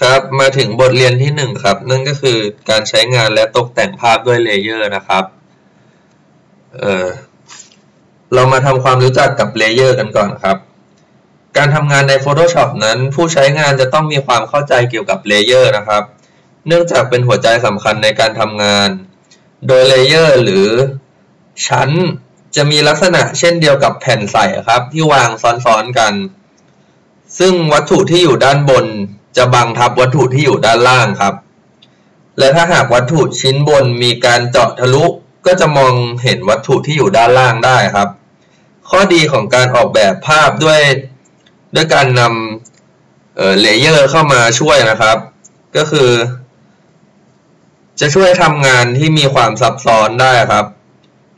ครับมาถึงบทเรียนที่หนึ่งครับ นั่นก็คือการใช้งานและตกแต่งภาพด้วยเลเยอร์นะครับเออเรามาทำความรู้จักกับเลเยอร์กันก่อนครับ การทำงานใน Photoshop นั้นผู้ใช้งานจะต้องมีความเข้าใจเกี่ยวกับเลเยอร์นะครับ เนื่องจากเป็นหัวใจสำคัญในการทำงาน โดยเลเยอร์หรือชั้นจะมีลักษณะเช่นเดียวกับแผ่นใสครับ ที่วางซ้อนๆกัน ซึ่งวัตถุที่อยู่ด้านบน จะบังทับวัตถุที่อยู่ด้านล่างครับ และถ้าหากวัตถุชิ้นบนมีการเจาะทะลุ ก็จะมองเห็นวัตถุที่อยู่ด้านล่างได้ครับ ข้อดีของการออกแบบภาพด้วยด้วยการนำเออเลเยอร์เข้ามาช่วยนะครับ ก็คือ จะช่วยทำงานที่มีความซับซ้อนได้ครับ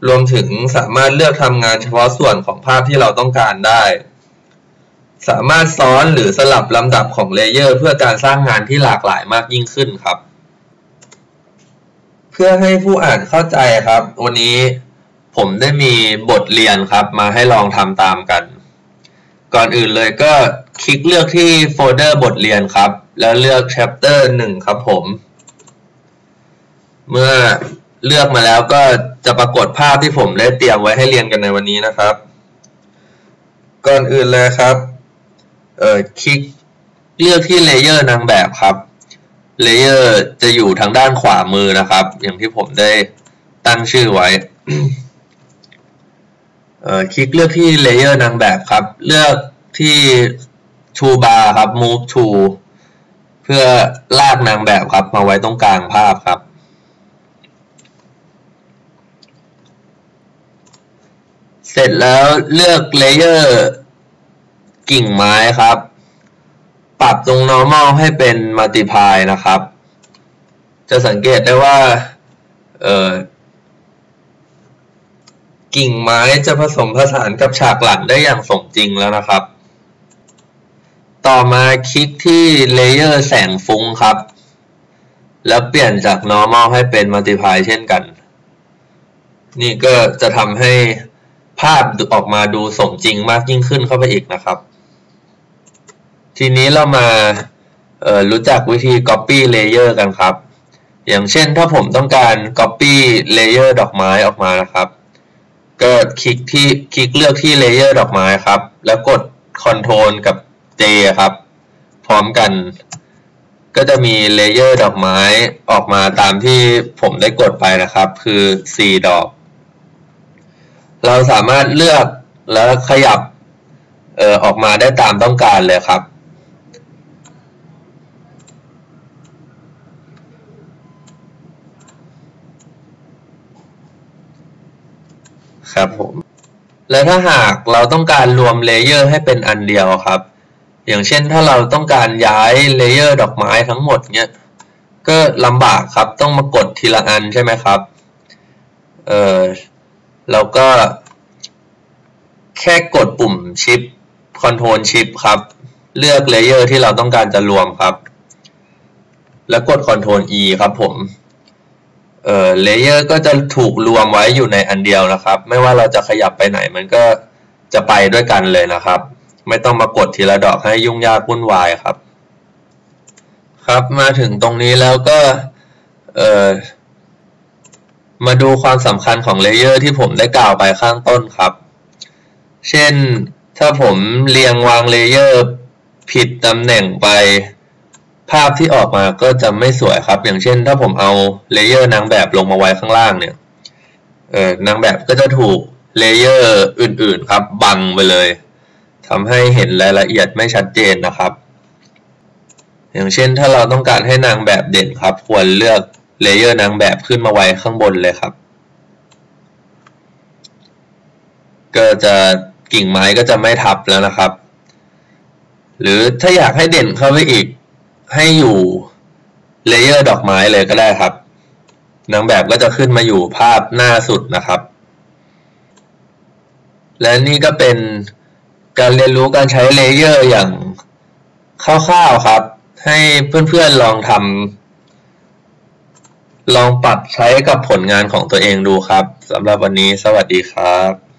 รวมถึงสามารถเลือกทำงานเฉพาะส่วนของภาพที่เราต้องการได้ สามารถซ้อนหรือสลับลำดับของเลเยอร์เพื่อการสร้างงานที่หลากหลายมากยิ่งขึ้นครับ เพื่อให้ผู้อ่านเข้าใจครับ วันนี้ผมได้มีบทเรียนครับ มาให้ลองทำตามกัน ก่อนอื่นเลยก็คลิกเลือกที่โฟลเดอร์บทเรียนครับ แล้วเลือก chapter 1 ครับผม เมื่อเลือกมาแล้วก็จะปรากฏภาพที่ผมได้เตรียมไว้ให้เรียนกันในวันนี้นะครับ ก่อนอื่นเลยครับ เอ่อคลิกเลือกที่เลเยอร์นางแบบครับเลเยอร์จะอยู่ทางด้านขวามือนะครับ อย่างที่ผมได้ตั้งชื่อไว้เอ่อคลิกเลือกที่เลเยอร์นางแบบครับ เลือกที่ toolbar ครับ move to เพื่อลากนางแบบครับ มาไว้ตรงกลางภาพครับ เสร็จแล้วเลือกเลเยอร์ กิ่งไม้ครับ ปรับตรง normal ให้เป็น multiply นะครับ จะสังเกตได้ว่าเออกิ่งไม้จะผสมผสานกับฉากหลังได้อย่างสมจริงแล้วนะครับ ต่อมาคลิกที่เลเยอร์แสงฟุ้งครับ แล้วเปลี่ยนจาก normal ให้เป็น multiply เช่นกัน นี่ก็จะทำให้ภาพออกมาดูสมจริงมากยิ่งขึ้นเข้าไปอีกนะครับ ทีนี้เรามารู้จักวิธี copy layer กันครับ อย่างเช่นถ้าผมต้องการ copy layer ดอกไม้ออกมานะครับ ก็คลิกที่คลิกเลือกที่ layer ดอกไม้ครับ แล้วกด control กับ J ครับ พร้อมกัน ก็จะมี layer ดอกไม้ออกมาตามที่ผมได้กดไปนะครับ คือ 4 ดอก เราสามารถเลือกแล้วขยับออออกมาได้ตามต้องการเลยครับ ครับผม และถ้าหากเราต้องการรวมเลเยอร์ให้เป็นอันเดียวครับ อย่างเช่นถ้าเราต้องการย้ายเลเยอร์ดอกไม้ทั้งหมดเนี้ยก็ลำบากครับต้องมากดทีละอันใช่ไหมครับ เออเราก็ แค่กดปุ่มชิปคอนโทรลชิปครับ เลือกเลเยอร์ที่เราต้องการจะรวมครับ แล้วกด Ctrl E ครับผม เอ่อเลเยอร์ก็จะถูกรวมไว้อยู่ในอันเดียวนะครับ ไม่ว่าเราจะขยับไปไหนมันก็จะไปด้วยกันเลยนะครับ ไม่ต้องมากดทีละดอกให้ยุ่งยากวุ่นวายครับ ครับมาถึงตรงนี้แล้วก็เอ่อมาดูความสำคัญของเลเยอร์ที่ผมได้กล่าวไปข้างต้นครับ เช่นถ้าผมเรียงวางเลเยอร์ผิดตำแหน่งไป ภาพที่ออกมาก็จะไม่สวยครับ อย่างเช่น ถ้าผมเอาเลเยอร์นางแบบลงมาไว้ข้างล่างเนี่ย เออนางแบบก็จะถูกเลเยอร์อื่นๆครับ บังไปเลยทำให้เห็นรายละเอียดไม่ชัดเจนนะครับ อย่างเช่น ถ้าเราต้องการให้นางแบบเด่นครับ ควรเลือกเลเยอร์นางแบบขึ้นมาไว้ข้างบนเลยครับ ก็จะกิ่งไม้ก็จะไม่ทับแล้วนะครับ หรือถ้าอยากให้เด่นเข้าไปอีก ให้อยู่เลเยอร์ดอกไม้เลยก็ได้ครับนางแบบก็จะขึ้นมาอยู่ภาพหน้าสุดนะครับ และนี่ก็เป็นการเรียนรู้การใช้เลเยอร์อย่างคร่าวๆครับ ให้เพื่อนๆลองทำลองปรับใช้กับผลงานของตัวเองดูครับสำหรับวันนี้สวัสดีครับ